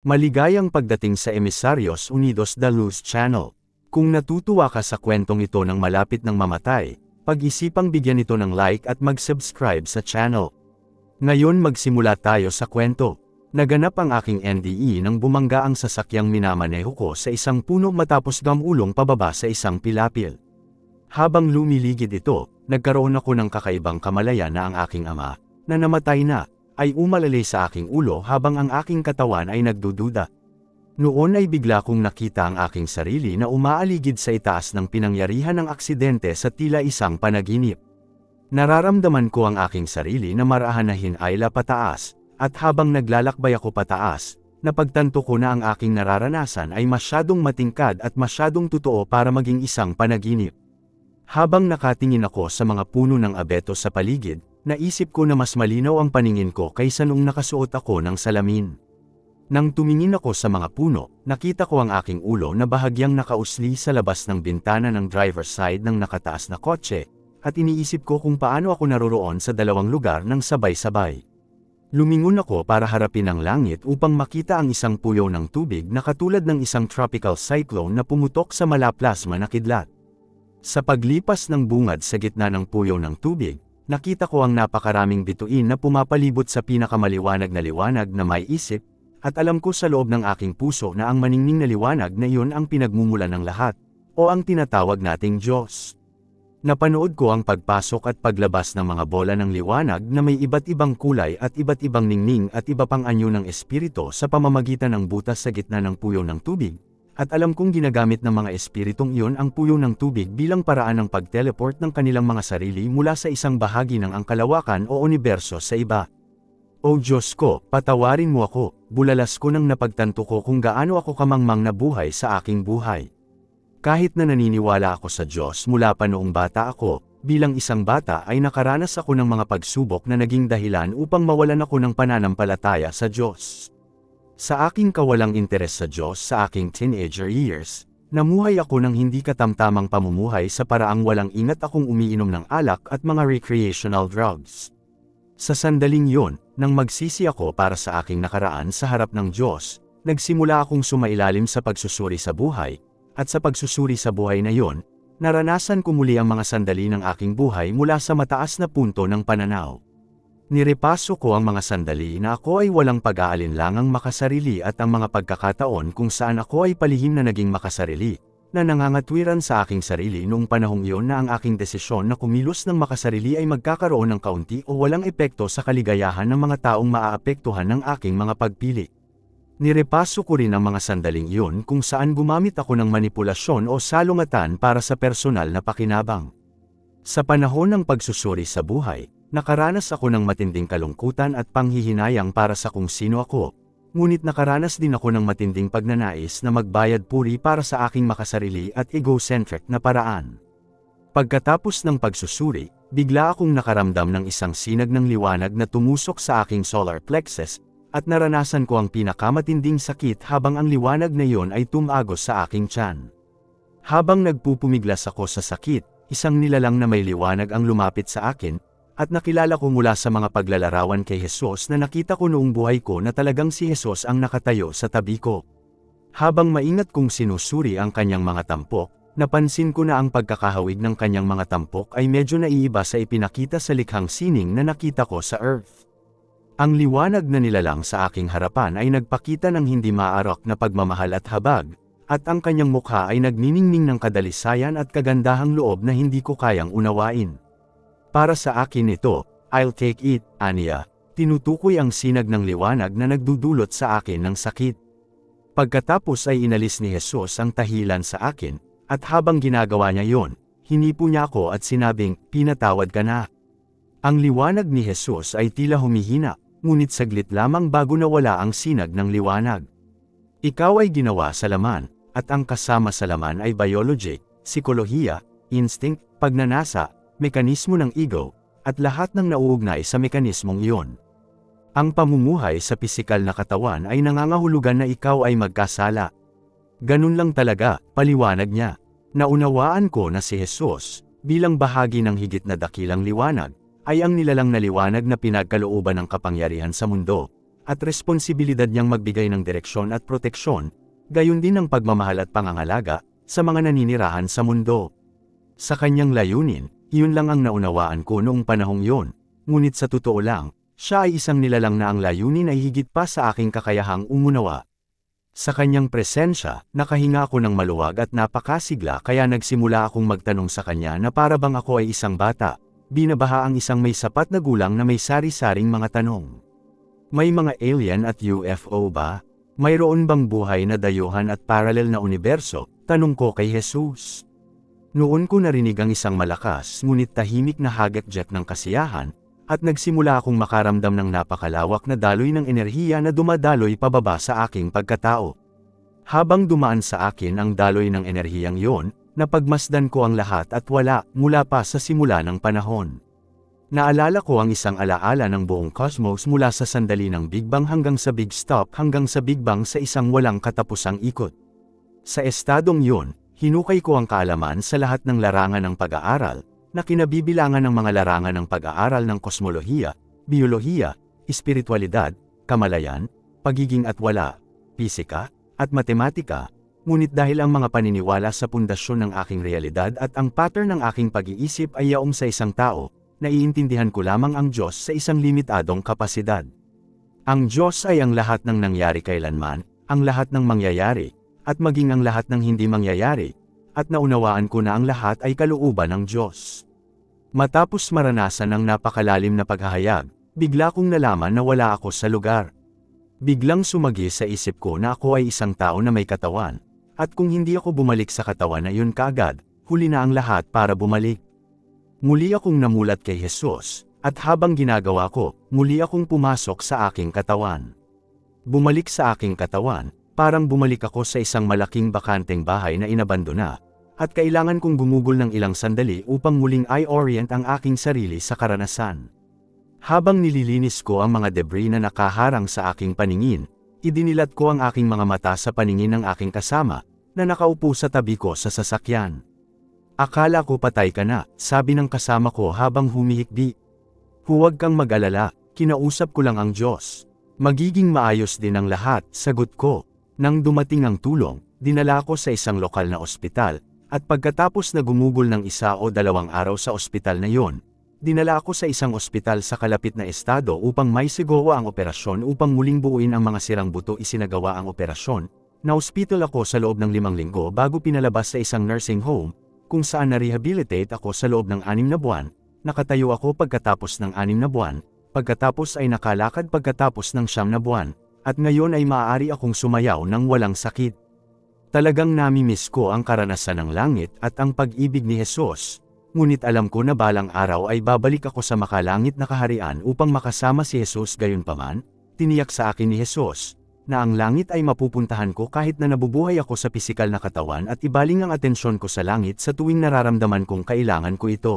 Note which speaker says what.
Speaker 1: Maligayang pagdating sa Emisarios Unidos da Luz Channel. Kung natutuwa ka sa kwentong ito ng malapit ng mamatay, pag-isipang bigyan ito ng like at mag-subscribe sa channel. Ngayon magsimula tayo sa kwento. Naganap ang aking NDE nang bumangga ang sasakyang minamaneho ko sa isang puno matapos gamulong pababa sa isang pilapil. Habang lumiligid ito, nagkaroon ako ng kakaibang kamalayan na ang aking ama, na namatay na, ay umalalay sa aking ulo habang ang aking katawan ay nagdududa. Noon ay bigla kong nakita ang aking sarili na umaaligid sa itaas ng pinangyarihan ng aksidente sa tila isang panaginip. Nararamdaman ko ang aking sarili na marahanahin ay pataas, at habang naglalakbay ako pataas, napagtanto ko na ang aking nararanasan ay masyadong matingkad at masyadong totoo para maging isang panaginip. Habang nakatingin ako sa mga puno ng abeto sa paligid, Naisip ko na mas malinaw ang paningin ko kaysa nung nakasuot ako ng salamin. Nang tumingin ako sa mga puno, nakita ko ang aking ulo na bahagyang nakausli sa labas ng bintana ng driver's side ng nakataas na kotse, at iniisip ko kung paano ako naroroon sa dalawang lugar ng sabay-sabay. Lumingon ako para harapin ang langit upang makita ang isang puyo ng tubig na katulad ng isang tropical cyclone na pumutok sa malaplasma na kidlat. Sa paglipas ng bungad sa gitna ng puyo ng tubig, nakita ko ang napakaraming bituin na pumapalibot sa pinakamaliwanag na liwanag na may isip, at alam ko sa loob ng aking puso na ang maningning na liwanag na iyon ang pinagmumulan ng lahat, o ang tinatawag nating Diyos. Napanood ko ang pagpasok at paglabas ng mga bola ng liwanag na may iba't ibang kulay at iba't ibang ningning at iba pang anyo ng espiritu sa pamamagitan ng butas sa gitna ng puyo ng tubig, at alam kong ginagamit ng mga espiritong iyon ang puyo ng tubig bilang paraan ng pag-teleport ng kanilang mga sarili mula sa isang bahagi ng ang kalawakan o universo sa iba. O Diyos ko, patawarin mo ako, bulalas ko nang napagtanto ko kung gaano ako kamangmang na buhay sa aking buhay. Kahit na naniniwala ako sa Diyos mula pa noong bata ako, bilang isang bata ay nakaranas ako ng mga pagsubok na naging dahilan upang mawalan ako ng pananampalataya sa Diyos. Sa aking kawalang interes sa Diyos sa aking teenager years, namuhay ako ng hindi katamtamang pamumuhay sa paraang walang ingat akong umiinom ng alak at mga recreational drugs. Sa sandaling yon, nang magsisi ako para sa aking nakaraan sa harap ng Diyos, nagsimula akong sumailalim sa pagsusuri sa buhay, at sa pagsusuri sa buhay na yon, naranasan ko muli ang mga sandali ng aking buhay mula sa mataas na punto ng pananaw. Nirepaso ko ang mga sandali na ako ay walang pag-aalinlangang makasarili at ang mga pagkakataon kung saan ako ay palihim na naging makasarili, na nangangatwiran sa aking sarili noong panahong iyon na ang aking desisyon na kumilos ng makasarili ay magkakaroon ng kaunti o walang epekto sa kaligayahan ng mga taong maaapektuhan ng aking mga pagpili. Nirepaso ko rin ang mga sandaling iyon kung saan gumamit ako ng manipulasyon o salungatan para sa personal na pakinabang. Sa panahon ng pagsusuri sa buhay, Nakaranas ako ng matinding kalungkutan at panghihinayang para sa kung sino ako, ngunit nakaranas din ako ng matinding pagnanais na magbayad puri para sa aking makasarili at egocentric na paraan. Pagkatapos ng pagsusuri, bigla akong nakaramdam ng isang sinag ng liwanag na tumusok sa aking solar plexus, at naranasan ko ang pinakamatinding sakit habang ang liwanag na iyon ay tumagos sa aking tiyan. Habang nagpupumiglas ako sa sakit, isang nilalang na may liwanag ang lumapit sa akin, at nakilala ko mula sa mga paglalarawan kay Jesus na nakita ko noong buhay ko na talagang si Jesus ang nakatayo sa tabi ko. Habang maingat kong sinusuri ang kanyang mga tampok, napansin ko na ang pagkakahawig ng kanyang mga tampok ay medyo naiiba sa ipinakita sa likhang sining na nakita ko sa Earth. Ang liwanag na nilalang sa aking harapan ay nagpakita ng hindi maarok na pagmamahal at habag, at ang kanyang mukha ay nagniningning ng kadalisayan at kagandahang loob na hindi ko kayang unawain. Para sa akin ito, I'll take it, aniya. Tinutukoy ang sinag ng liwanag na nagdudulot sa akin ng sakit. Pagkatapos ay inalis ni Jesus ang tahilan sa akin, at habang ginagawa niya yon, hinipo niya ako at sinabing, pinatawad ka na. Ang liwanag ni Jesus ay tila humihina, ngunit saglit lamang bago nawala ang sinag ng liwanag. Ikaw ay ginawa sa laman, at ang kasama sa laman ay biology, psikolohiya, instinct, pagnanasa, mekanismo ng ego, at lahat ng nauugnay sa mekanismong iyon. Ang pamumuhay sa pisikal na katawan ay nangangahulugan na ikaw ay magkasala. Ganun lang talaga, paliwanag niya. Naunawaan ko na si Jesus, bilang bahagi ng higit na dakilang liwanag, ay ang nilalang na liwanag na pinagkalooban ng kapangyarihan sa mundo, at responsibilidad niyang magbigay ng direksyon at proteksyon, gayon din ang pagmamahal at pangangalaga, sa mga naninirahan sa mundo. Sa kanyang layunin, iyon lang ang naunawaan ko noong panahong yon, ngunit sa totoo lang, siya ay isang nilalang na ang layunin ay higit pa sa aking kakayahang umunawa. Sa kanyang presensya, nakahinga ako ng maluwag at napakasigla kaya nagsimula akong magtanong sa kanya na para bang ako ay isang bata, binabaha ang isang may sapat na gulang na may sari-saring mga tanong. May mga alien at UFO ba? Mayroon bang buhay na dayuhan at paralel na universo? Tanong ko kay Jesus. Noon ko narinig ang isang malakas ngunit tahimik na hagat-jet ng kasiyahan, at nagsimula akong makaramdam ng napakalawak na daloy ng enerhiya na dumadaloy pababa sa aking pagkatao. Habang dumaan sa akin ang daloy ng enerhiyang yon, napagmasdan ko ang lahat at wala mula pa sa simula ng panahon. Naalala ko ang isang alaala ng buong cosmos mula sa sandali ng Big Bang hanggang sa Big Stop hanggang sa Big Bang sa isang walang katapusang ikot. Sa estadong yun, hinukay ko ang kaalaman sa lahat ng larangan ng pag-aaral, na kinabibilangan ng mga larangan ng pag-aaral ng kosmolohiya, biolohiya, espiritualidad, kamalayan, pagiging at wala, pisika, at matematika, ngunit dahil ang mga paniniwala sa pundasyon ng aking realidad at ang pattern ng aking pag-iisip ay yaong sa isang tao, naiintindihan ko lamang ang Diyos sa isang limitadong kapasidad. Ang Diyos ay ang lahat ng nangyari kailanman, ang lahat ng mangyayari, at maging ang lahat ng hindi mangyayari, at naunawaan ko na ang lahat ay kalooban ng Diyos. Matapos maranasan ang napakalalim na paghahayag, bigla kong nalaman na wala ako sa lugar. Biglang sumagi sa isip ko na ako ay isang tao na may katawan, at kung hindi ako bumalik sa katawan na yun kaagad, huli na ang lahat para bumalik. Muli akong namulat kay Jesus, at habang ginagawa ko, muli akong pumasok sa aking katawan. Bumalik sa aking katawan, Parang bumalik ako sa isang malaking bakanteng bahay na inabandona, at kailangan kong gumugol ng ilang sandali upang muling i-orient ang aking sarili sa karanasan. Habang nililinis ko ang mga debris na nakaharang sa aking paningin, idinilat ko ang aking mga mata sa paningin ng aking kasama, na nakaupo sa tabi ko sa sasakyan. Akala ko patay ka na, sabi ng kasama ko habang humihikbi. Huwag kang mag-alala, kinausap ko lang ang Diyos. Magiging maayos din ang lahat, sagot ko. Nang dumating ang tulong, dinala ko sa isang lokal na ospital, at pagkatapos na gumugol ng isa o dalawang araw sa ospital na yon, dinala ako sa isang ospital sa kalapit na estado upang may sigawa ang operasyon upang muling buuin ang mga sirang buto isinagawa ang operasyon. Na-hospital ako sa loob ng limang linggo bago pinalabas sa isang nursing home, kung saan na-rehabilitate ako sa loob ng anim na buwan, nakatayo ako pagkatapos ng anim na buwan, pagkatapos ay nakalakad pagkatapos ng siyam na buwan, at ngayon ay maaari akong sumayaw ng walang sakit. Talagang namimiss ko ang karanasan ng langit at ang pag-ibig ni Jesus, ngunit alam ko na balang araw ay babalik ako sa makalangit na kaharian upang makasama si Jesus gayunpaman, tiniyak sa akin ni Jesus, na ang langit ay mapupuntahan ko kahit na nabubuhay ako sa pisikal na katawan at ibaling ang atensyon ko sa langit sa tuwing nararamdaman kong kailangan ko ito.